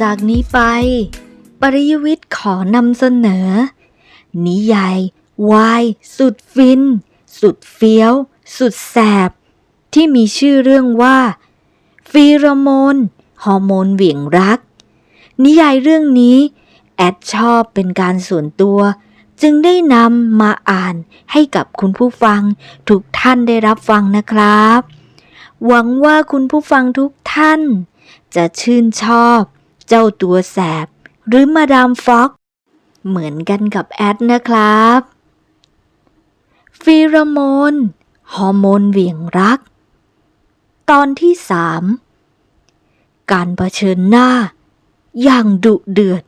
จากนี้ไป ปริยวิทย์ขอนำเสนอ นิยายวายสุดฟิน สุดเฟี้ยว สุดแสบ ที่มีชื่อเรื่องว่า ฟีโรโมน ฮอร์โมนเหวี่ยงรัก นิยายเรื่องนี้ แอดชอบเป็นการส่วนตัว จึงได้นำมาอ่านให้กับคุณผู้ฟัง ทุกท่านได้รับฟังนะครับ หวังว่าคุณผู้ฟังทุกท่าน จะชื่นชอบ เจ้าตัวแสบ หรือมาดามฟ็อก เหมือนกันกับแอดนะครับ ฟีโรโมน ฮอร์โมนเหวี่ยงรัก ตอนที่สามการเผชิญหน้า อย่างดุเดือด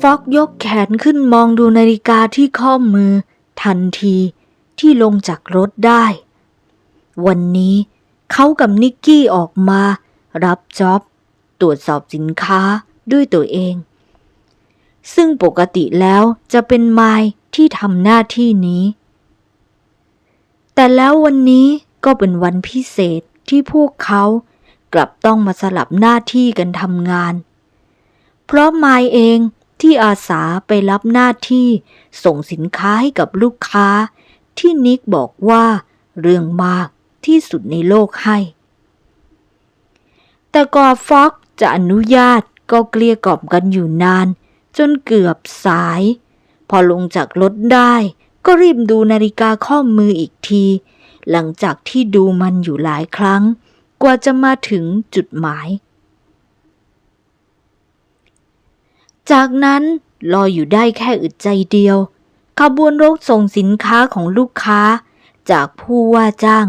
ฟอกยกแขนขึ้นมองดูนาฬิกาที่ข้อมือ ทันทีที่ลงจากรถได้ วันนี้เขากับนิกกี้ออกมา รับจ็อบ ตรวจสอบสินค้าด้วยตัวเอง ซึ่งปกติแล้วจะเป็นไมล์ที่ทำหน้าที่นี้ แต่แล้ววันนี้ก็เป็นวันพิเศษที่พวกเขากลับต้องมาสลับหน้าที่กันทำงาน เพราะไมล์เอง ที่อาสาไปรับหน้าที่ส่งสินค้าให้กับลูกค้า ที่นิกบอกว่าเรื่องมากที่สุดในโลกให้ แต่กอฟ็อกจะอนุญาตก็เกลี้ยกล่อมกันอยู่นาน จนเกือบสาย พอลงจากรถได้ ก็รีบดูนาฬิกาข้อมืออีกที หลังจากที่ดูมันอยู่หลายครั้ง กว่าจะมาถึงจุดหมาย จากนั้นรออยู่ได้แค่อึดใจเดียว ขบวนรถส่งสินค้าของลูกค้า จากผู้ว่าจ้าง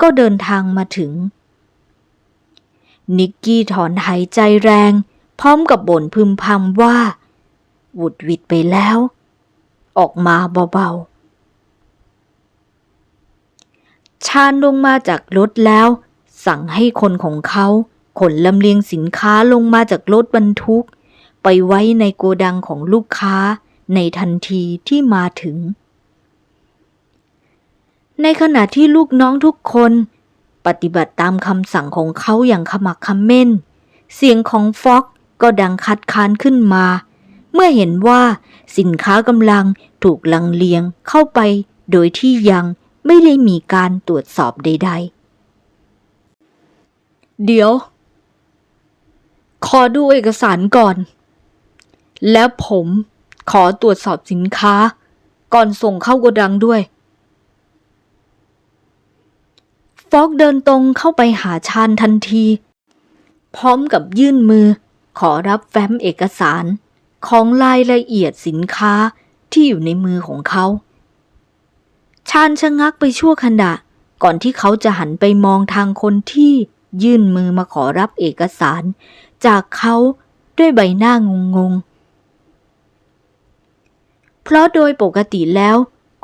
ก็เดินทางมาถึง นิกกี้ถอนหายใจแรง พร้อมกับบ่นพึมพำว่าหวุดวิดไปแล้ว ออกมาเบาๆ ชาญลงมาจากรถแล้ว สั่งให้คนของเขาขนลำเลียงสินค้าลงมาจากรถบรรทุก ไปไว้ในโกดังของลูกค้าในทันทีที่มาถึง ในขณะที่ลูกน้องทุกคนปฏิบัติตามคำสั่งของเขาอย่างขมักขม้น เสียงของฟ็อกก็ดังคัดค้านขึ้นมา เมื่อเห็นว่าสินค้ากำลังถูกลังเลียงเข้าไปโดยที่ยังไม่ได้มีการตรวจสอบใด ๆ เดี๋ยว ขอดูเอกสารก่อน แล้วผมขอตรวจสอบสินค้า ก่อนส่งเข้าโกดังด้วย ฟอกเดินตรงเข้าไปหาชาญทันที พร้อมกับยื่นมือ ขอรับแฟ้มเอกสารของรายละเอียดสินค้าที่อยู่ในมือของเขา ชาญชะงักไปชั่วขณะ ก่อนที่เขาจะหันไปมองทางคนที่ยื่นมือมาขอรับเอกสาร จากเขาด้วยใบหน้างงงๆ เพราะโดยปกติแล้ว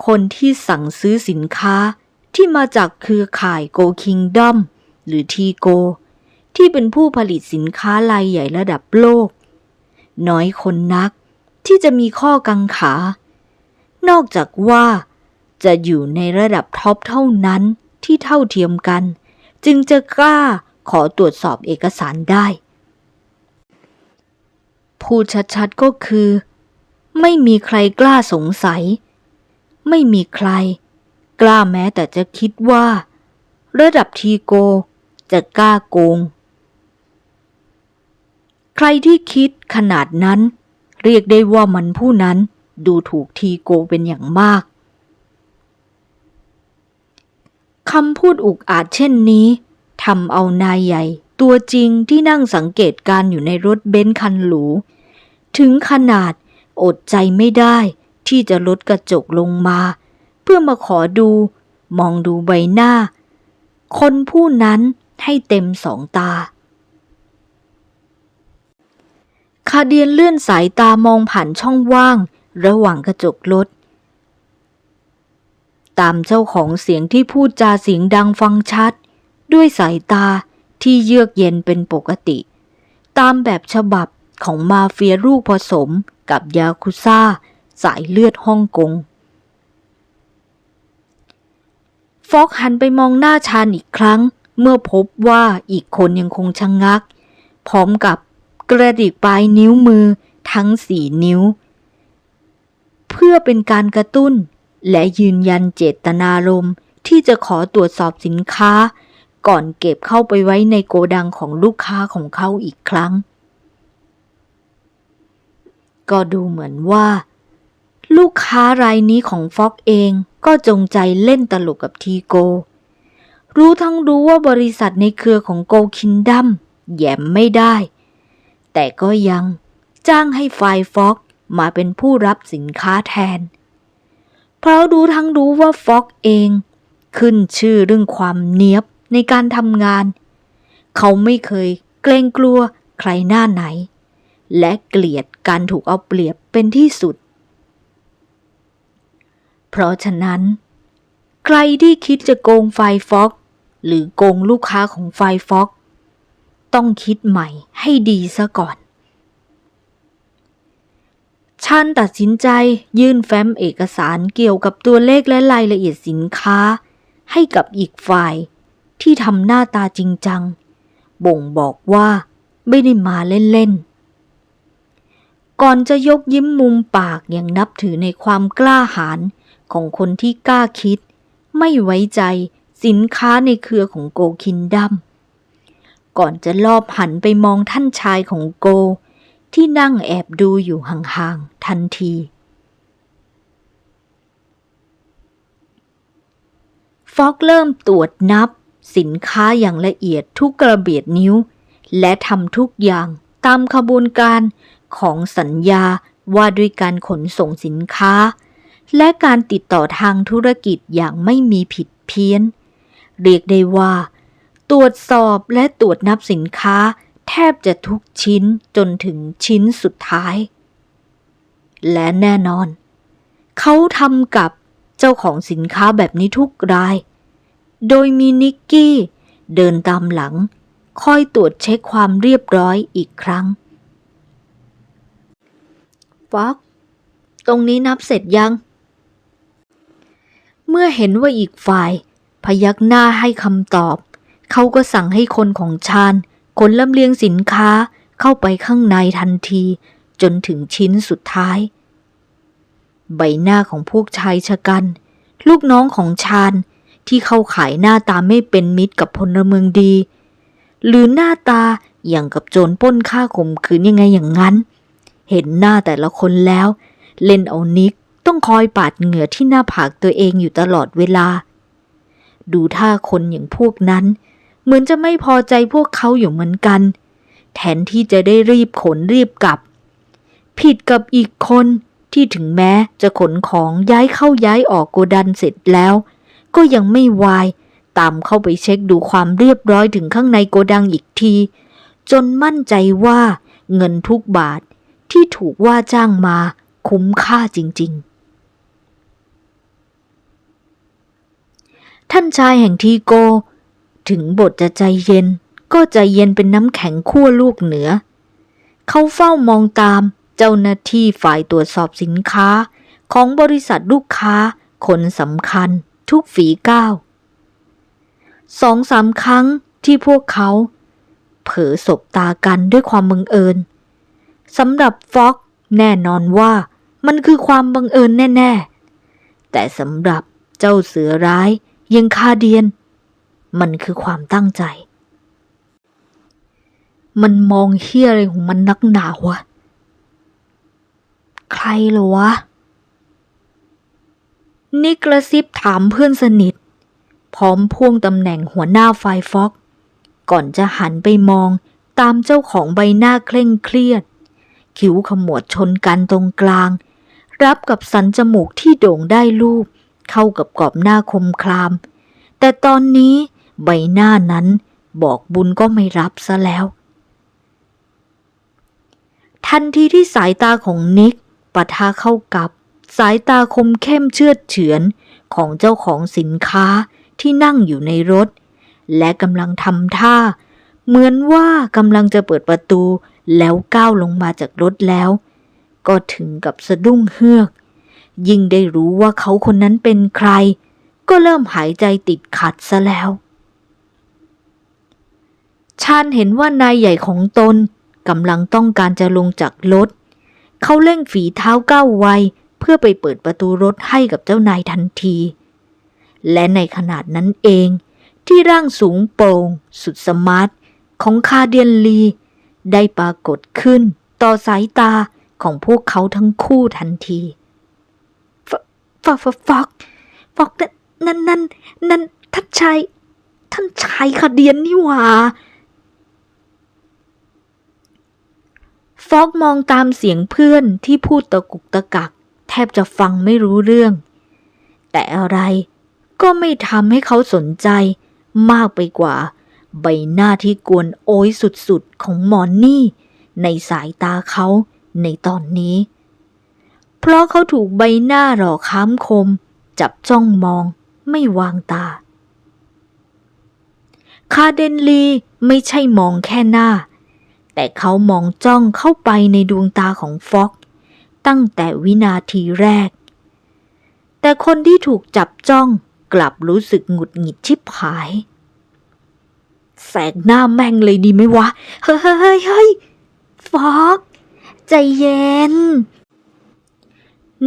คนที่สั่งซื้อสินค้าที่มาจากเครือข่ายโกคิงดอมหรือทีโก ที่เป็นผู้ผลิตสินค้ารายใหญ่ระดับโลก น้อยคนนักที่จะมีข้อกังขา นอกจากว่าจะอยู่ในระดับท็อปเท่านั้นที่เท่าเทียมกัน จึงจะกล้าขอตรวจสอบเอกสารได้ พูดชัดๆก็คือ ไม่มีใครกล้าสงสัย ไม่มีใคร กล้าแม้แต่จะคิดว่า ระดับทีโกจะกล้าโกง ใครที่คิดขนาดนั้น เรียกได้ว่ามันผู้นั้นดูถูกทีโกเป็นอย่างมากคำพูดอุกอาจเช่นนี้ทำเอานายใหญ่ ตัวจริงที่นั่งสังเกตการอยู่ในรถเบนซ์คันหรู ถึงขนาด อดใจไม่ได้ ที่จะลดกระจกลงมา เพื่อมาขอดู มองดูใบหน้า คนผู้นั้นให้เต็มสองตาคาเดียนเลื่อนสายตามองผ่านช่องว่าง ระหว่างกระจกรถ ตามเจ้าของเสียงที่พูดจาเสียงดังฟังชัด ด้วยสายตาที่เยือกเย็นเป็นปกติ ตามแบบฉบับของมาเฟียลูกผสม กับยาคุซ่า สายเลือดฮ่องกง ฟอกหันไปมองหน้าชาญอีกครั้ง เมื่อพบว่าอีกคนยังคงชะงงัก พร้อมกับกระดิกปลายนิ้วมือทั้งสี่นิ้ว เพื่อเป็นการกระตุ้นและยืนยันเจตนารมณ์ที่จะขอตรวจสอบสินค้า ก่อนเก็บเข้าไปไว้ในโกดังของลูกค้าของเขาอีกครั้ง ก็ดูเหมือนว่า ลูกค้ารายนี้ของฟ็อกเองก็จงใจเล่นตลกกับทีโก รู้ทั้งรู้ว่าบริษัทในเครือของโกคินดัมแย้มไม่ได้ แต่ก็ยังจ้างให้ไฟฟ็อกมาเป็นผู้รับสินค้าแทน เพราะรู้ทั้งรู้ว่าฟ็อกเอง ขึ้นชื่อเรื่องความเนียบในการทำงาน เขาไม่เคยเกรงกลัวใครหน้าไหน และเกลียดการถูกเอาเปรียบเป็นที่สุด เพราะฉะนั้น ใครที่คิดจะโกงไฟฟ็อก หรือโกงลูกค้าของไฟฟ็อก ต้องคิดใหม่ให้ดีซะก่อนชันตัดสินใจยื่นแฟ้มเอกสารเกี่ยวกับตัวเลขและรายละเอียดสินค้า ให้กับอีกฝ่ายที่ทำหน้าตาจริงจัง บ่งบอกว่าไม่ได้มาเล่นๆ ก่อนจะยกยิ้มมุมปากอย่างนับถือในความกล้าหาญของคนที่กล้าคิด ไม่ไว้ใจสินค้าในเครือของโกคินดัมก่อนจะลอบหันไปมองท่านชายของโก ที่นั่งแอบดูอยู่ห่างๆทันที ฟอกเริ่มตรวจนับสินค้าอย่างละเอียดทุกกระเบียดนิ้ว และทำทุกอย่างตามขบวนการ ของสัญญาว่าด้วยการขนส่งสินค้า และการติดต่อทางธุรกิจอย่างไม่มีผิดเพี้ยน เรียกได้ว่า ตรวจสอบและตรวจนับสินค้า แทบจะทุกชิ้นจนถึงชิ้นสุดท้าย และแน่นอน เขาทำกับเจ้าของสินค้าแบบนี้ทุกราย โดยมีนิกกี้เดินตามหลัง คอยตรวจเช็คความเรียบร้อยอีกครั้ง ฟอกตรงนี้นับเสร็จยัง เมื่อเห็นว่าอีกฝ่าย พยักหน้าให้คำตอบ เขาก็สั่งให้คนของชาญขนลำเลียงสินค้าเข้าไปข้างในทันที จนถึงชิ้นสุดท้าย ใบหน้าของพวกชายชะกัน ลูกน้องของชาญที่เข้าขายหน้าตาไม่เป็นมิตรกับพลเมืองดี หรือหน้าตาอย่างกับโจรป้นฆ่าข่มขืนยังไงอย่างนั้น เห็นหน้าแต่ละคนแล้ว เล่นเอานิกต้องคอยปาดเหงื่อที่หน้าผากตัวเองอยู่ตลอดเวลา ดูท่าคนอย่างพวกนั้น เหมือนจะไม่พอใจพวกเขาอยู่เหมือนกัน แทนที่จะได้รีบขนรีบกลับ ผิดกับอีกคนที่ถึงแม้จะขนของย้ายเข้าย้ายออกโกดันเสร็จแล้ว ก็ยังไม่วาย ตามเข้าไปเช็คดูความเรียบร้อยถึงข้างในโกดังอีกที จนมั่นใจว่าเงินทุกบาท ที่ถูกว่าจ้างมาคุ้มค่าจริง ๆ ท่านชายแห่งทีโก ถึงบทจะใจเย็นก็ใจเย็นเป็นน้ำแข็งขั้วลูกเหนือ เขาเฝ้ามองตามเจ้าหน้าที่ฝ่ายตรวจสอบสินค้าของบริษัทลูกค้าคนสำคัญทุกฝีก้าวสองสามครั้งที่พวกเขา เผลอสบตากันด้วยความบังเอิญ สำหรับฟ็อกแน่นอนว่ามันคือความบังเอิญแน่ ๆ แต่สำหรับเจ้าเสือร้ายยังคาเดียน มันคือความตั้งใจ มันมองเฮี้ยอะไรของมันนักหนาวะ ใครเหรอวะ นิกระซิบถามเพื่อนสนิท พร้อมพ่วงตำแหน่งหัวหน้าไฟฟ็อก ก่อนจะหันไปมองตามเจ้าของใบหน้าเคร่งเครียด คิ้วขมวดชนกันตรงกลาง รับกับสันจมูกที่โด่งได้รูป เข้ากับกรอบหน้าคมคลาม แต่ตอนนี้ใบหน้านั้นบอกบุญก็ไม่รับซะแล้ว ทันทีที่สายตาของนิกปะทะเข้ากับ สายตาคมเข้มเชื่อดเฉือนของเจ้าของสินค้าที่นั่งอยู่ในรถ และกำลังทำท่า เหมือนว่ากำลังจะเปิดประตู แล้วก้าวลงมาจากรถแล้ว ก็ถึงกับสะดุ้งเฮือก ยิ่งได้รู้ว่าเขาคนนั้นเป็นใคร ก็เริ่มหายใจติดขัดซะแล้วชาญเห็นว่านายใหญ่ของตนกำลังต้องการจะลงจากรถ เขาเร่งฝีเท้าก้าวไวเพื่อไปเปิดประตูรถให้กับเจ้านายทันที และในขนาดนั้นเอง ที่ร่างสูงโปร่งสุดสมาร์ทของคาเดียนลี ได้ปรากฏขึ้นต่อสายตาของพวกเขาทั้งคู่ทันทีฟฟฟฟอกฟอกนั่นนั่นนั่นท่านชายท่านชายคาเดียนนี่หว่าฟอกมองตามเสียงเพื่อนที่พูดตะกุกตะกัก แทบจะฟังไม่รู้เรื่อง แต่อะไรก็ไม่ทำให้เขาสนใจมากไปกว่า ใบหน้าที่กวนโอยสุดๆ ของหมอนนี่ ในสายตาเขาในตอนนี้ เพราะเขาถูกใบหน้าหล่อค้ำคม จับจ้องมองไม่วางตา คาเดนลีไม่ใช่มองแค่หน้า แต่เขามองจ้องเข้าไปในดวงตาของฟ็อก ตั้งแต่วินาทีแรก แต่คนที่ถูกจับจ้องกลับรู้สึกหงุดหงิดชิบหาย แสกหน้าแม่งเลยดีไหมวะ เฮ้ยเฮ้ยฟอกใจเย็น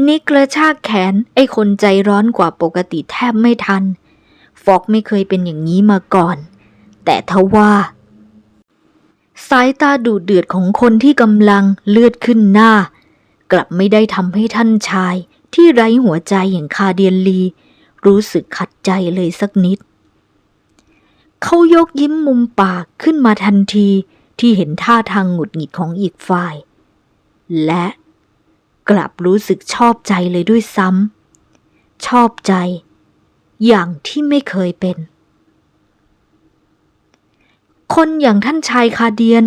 นิกกระชากแขนไอ้คนใจร้อนกว่าปกติแทบไม่ทัน ฟอกไม่เคยเป็นอย่างนี้มาก่อน แต่ทว่า สายตาดุเดือดของคนที่กำลังเลือดขึ้นหน้า กลับไม่ได้ทำให้ท่านชายที่ไร้หัวใจอย่างคาเดียนลี รู้สึกขัดใจเลยสักนิด เขายกยิ้มมุมปากขึ้นมาทันทีที่เห็นท่าทางหงุดหงิดของอีกฝ่าย และกลับรู้สึกชอบใจเลยด้วยซ้ำชอบใจ อย่างที่ไม่เคยเป็น คนอย่างท่านชายคาเดียน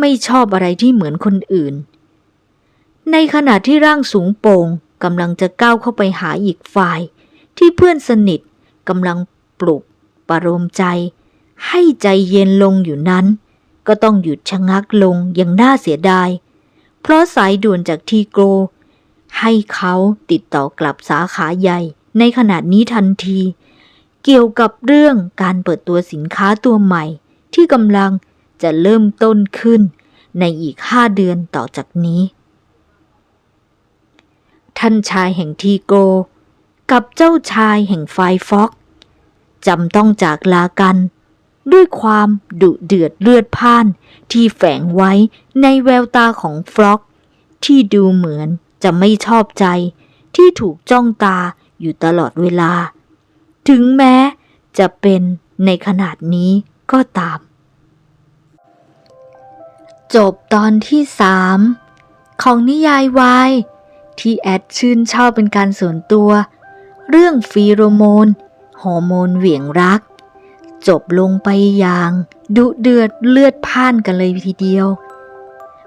ไม่ชอบอะไรที่เหมือนคนอื่น ในขณะที่ร่างสูงโป่งกำลังจะก้าวเข้าไปหาอีกฝ่าย ที่เพื่อนสนิทกำลังปลุก ปรมใจ ให้ใจเย็นลงอยู่นั้น ก็ต้องหยุดชะงักลงอย่างน่าเสียดาย เพราะสายด่วนจากทีโกรให้เขาติดต่อกลับสาขาใหญ่ในขณะนี้ทันที เกี่ยวกับเรื่องการเปิดตัวสินค้าตัวใหม่ ที่กำลังจะเริ่มต้นขึ้นในอีกห้าเดือนต่อจากนี้ ท่านชายแห่งทีโกรกับเจ้าชายแห่งไฟฟ็อกจำต้องจากลากัน ด้วยความดุเดือดเลือดพ่าน ที่แฝงไว้ในแววตาของฟล็อก ที่ดูเหมือนจะไม่ชอบใจ ที่ถูกจ้องตาอยู่ตลอดเวลา ถึงแม้จะเป็นในขนาดนี้ก็ตาม จบตอนที่สามของนิยายวายที่แอดชื่นชอบเป็นการส่วนตัว เรื่องฟีโรโมน ฮอร์โมนเหวี่ยงรัก จบลงไปอย่าง ดุเดือดเลือดพ่านกันเลยทีเดียว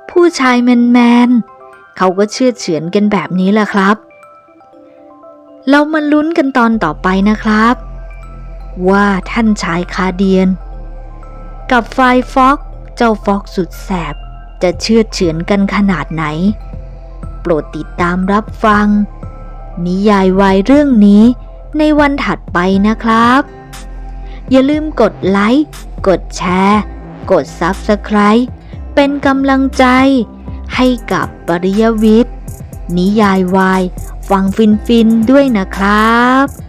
ผู้ชายแมนแมนๆเขาก็เชื่อเฉือนกันแบบนี้แหละครับ เรามาลุ้นกันตอนต่อไปนะครับ ว่าท่านชายคาเดียน กับไฟฟ็อกเจ้าฟ็อกสุดแสบ จะเชื่อเฉือนกันขนาดไหน โปรดติดตามรับฟัง นิยายวายเรื่องนี้ในวันถัดไปนะครับ อย่าลืมกดไลค์ กดแชร์ กด Subscribe เป็นกำลังใจ ให้กับปริยวิทย์ นิยายวาย ฟังฟินๆด้วยนะครับ